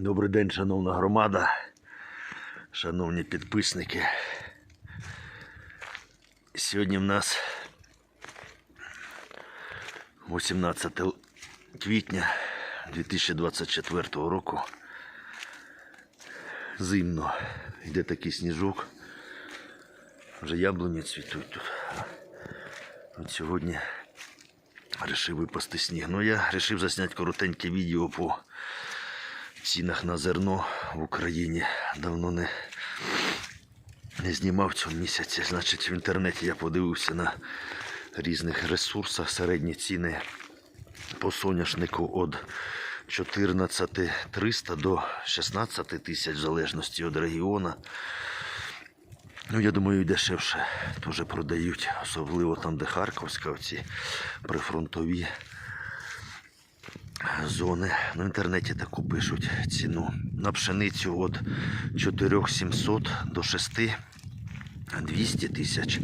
Добрий день, шановна громада, шановні підписники. Сьогодні в нас 18 квітня 2024 року. Зимно йде такий сніжок. Вже яблуні цвітуть тут. От сьогодні вирішив випасти сніг. Ну я вирішив засняти коротеньке відео по цінах на зерно в Україні. Давно не, не знімав цього місяця. Значить, в інтернеті я подивився на різних ресурсах середні ціни по соняшнику від 14 300 до 16 тисяч, в залежності від регіону. Ну, я думаю, дешевше теж продають, особливо там, де Харківська, оці прифронтові зони. На інтернеті таку пишуть ціну. На пшеницю від 4700 до 6 200 тисяч.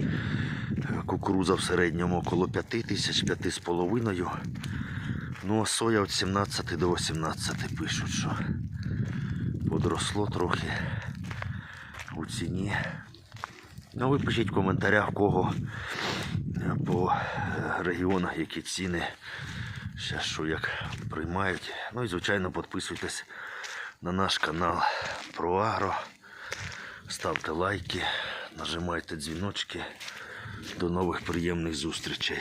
Кукуруза в середньому около 5 тисяч, 5,5. Ну, а соя від 17 до 18 пишуть, що подросло трохи у ціні. Ну, ви пишіть в коментарях, в кого по е, регіонах які ціни. Ще що як приймають. Ну і звичайно підписуйтесь на наш канал Агро. Ставте лайки, нажимайте дзвіночки. До нових приємних зустрічей.